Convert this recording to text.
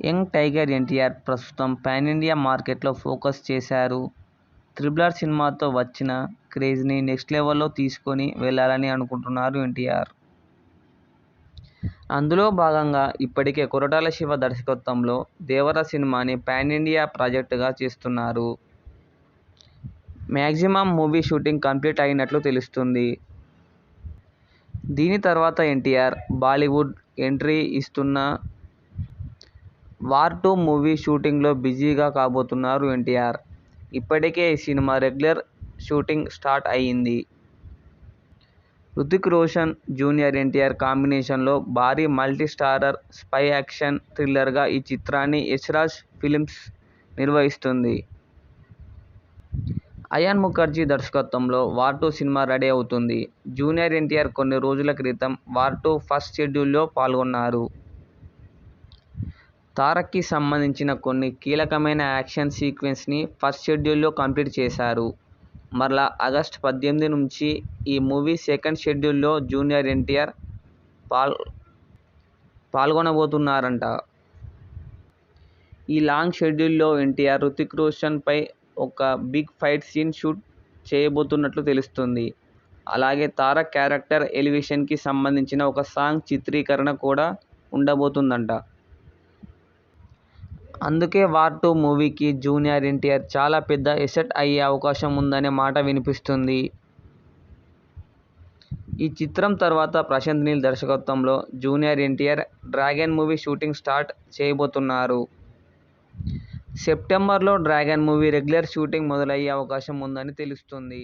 Young tiger NTR ప్రస్తుతం pan India మార్కెట్లో focus చేశారు. త్రిబుల్ ఆర్ సినిమాతో వచ్చిన క్రేజ్ని నెక్స్ట్ లెవెల్లో తీసుకొని వెళ్ళాలని అనుకుంటున్నారు ఎన్టీఆర్. అందులో భాగంగా ఇప్పటికే కొరటాల శివ దర్శకత్వంలో 'దేవర' సినిమాని పాన్ ఇండియా ప్రాజెక్టుగా చేస్తున్నారు. మ్యాక్సిమం మూవీ షూటింగ్ కంప్లీట్ అయినట్లు తెలుస్తుంది దీని తర్వాత ఎన్టీఆర్ బాలీవుడ్ ఎంట్రీ ఇస్తున్న 'వార్ టూ' మూవీ షూటింగ్లో బిజీగా కాబోతున్నారు ఎన్టీఆర్. ఇప్పటికే ఈ సినిమా రెగ్యులర్ షూటింగ్ స్టార్ట్ అయ్యింది. హృతిక్ రోషన్, జూనియర్ ఎన్టీఆర్ కాంబినేషన్లో భారీ మల్టీ స్టారర్ స్పై యాక్షన్ థ్రిల్లర్గా ఈ చిత్రాన్ని యశ్ రాజ్ ఫిల్మ్స్ నిర్మిస్తోంది. అయాన్ ముఖర్జీ దర్శకత్వంలో 'వార్ టూ' సినిమా రెడీ అవుతోంది. జూనియర్ ఎన్టీఆర్ కొన్ని రోజుల క్రితం 'వార్ టూ' ఫస్ట్ షెడ్యూల్లో పాల్గొన్నారు. తారక్కి సంబంధించిన కొన్ని కీలకమైన యాక్షన్ సీక్వెన్స్ని ఫస్ట్ షెడ్యూల్లో కంప్లీట్ చేశారు. మరలా ఆగస్ట్ పద్దెనిమిది నుంచి ఈ మూవీ సెకండ్ షెడ్యూల్లో జూనియర్ ఎన్టీఆర్ పాల్ పాల్గొనబోతున్నారంట. ఈ లాంగ్ షెడ్యూల్లో ఎన్టీఆర్ హృతిక్ రోషన్పై ఒక బిగ్ ఫైట్ సీన్ షూట్ చేయబోతున్నట్లు తెలుస్తుంది. అలాగే తారక్ క్యారెక్టర్ ఎలివేషన్కి సంబంధించిన ఒక సాంగ్ చిత్రీకరణ కూడా ఉండబోతుందంట. అందుకే 'వార్ టూ' మూవీకి జూనియర్ ఎన్టీఆర్ చాలా పెద్ద ఎసెట్ అయ్యే అవకాశం ఉందనే మాట వినిపిస్తుంది ఈ చిత్రం తర్వాత ప్రశాంత్ నీల్ దర్శకత్వంలో junior NTR 'Dragon' movie shooting start చేయబోతున్నారు. సెప్టెంబర్లో 'డ్రాగన్' మూవీ రెగ్యులర్ షూటింగ్ మొదలయ్యే అవకాశం ఉందని తెలుస్తుంది